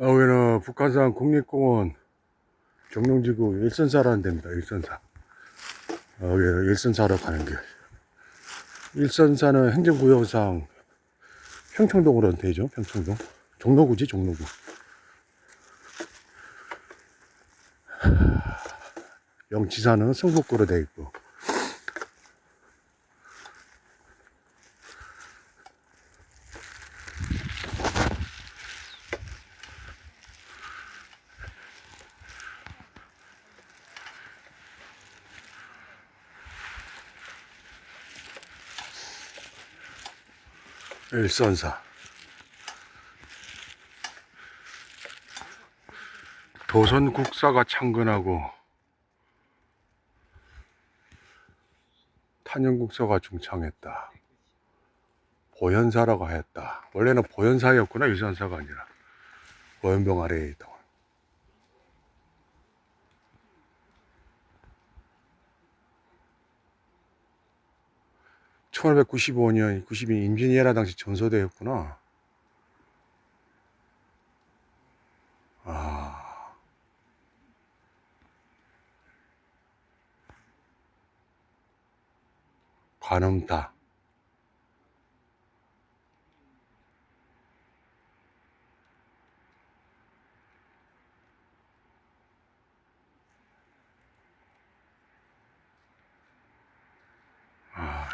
여기는 북한산 국립공원 정룡지구 일선사라는 데입니다. 일선사. 여기는 일선사로 가는 길. 일선사는 행정구역상 평청동으로 되죠. 평청동. 종로구지, 종로구. 영치사는 성북구로 돼 있고. 일선사. 도선국사가 창건하고 탄영국사가 중창했다. 보현사라고 했다. 원래는 보현사였구나 일선사가 아니라 보현병 아래에 있다. 1595년 92 임진왜란 당시 전소대였구나. 아. 관음다.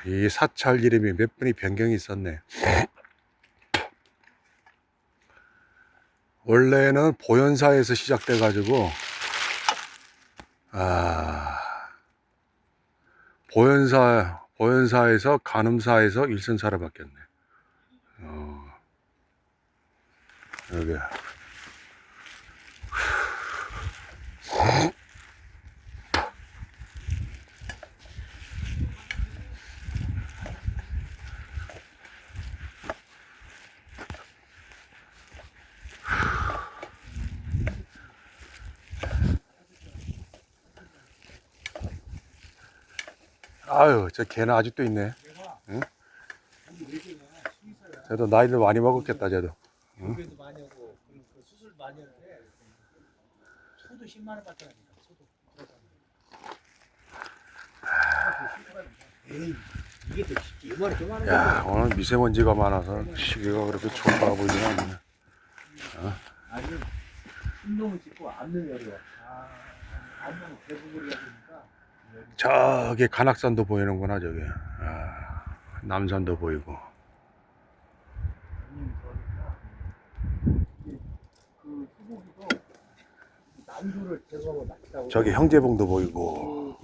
이 사찰 이름이 몇 번이 변경이 있었네. 원래는 보현사에서 시작돼 가지고 아 보현사 보현사에서 간음사에서 일선사로 바뀌었네. 어, 여기 아유 저 개는 아직도 있네. 응? 쟤도 나이를 많이 먹었겠다 많이 그리고 그 수술 많이 하는데 소도 10만 원밖에 안 해요. 소도 에이 이게 더 쉽지 이만해 저만해 야 오늘 미세먼지가 많아서 시계가 그렇게 좋아 보이지 않네. 아니 운동을 짓고 앉는 열이야 아 대부분을 해야 되니까 저기 간악산도 보이는구나 저기. 아, 남산도 보이고. 저기 형제봉도 보이고.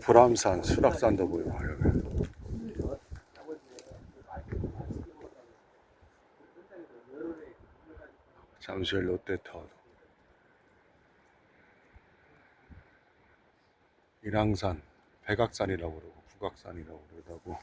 불암산, 수락산도 보이고 여기. 잠실 롯데타워도. 일항산, 백악산이라고 그러고 북악산이라고 그러고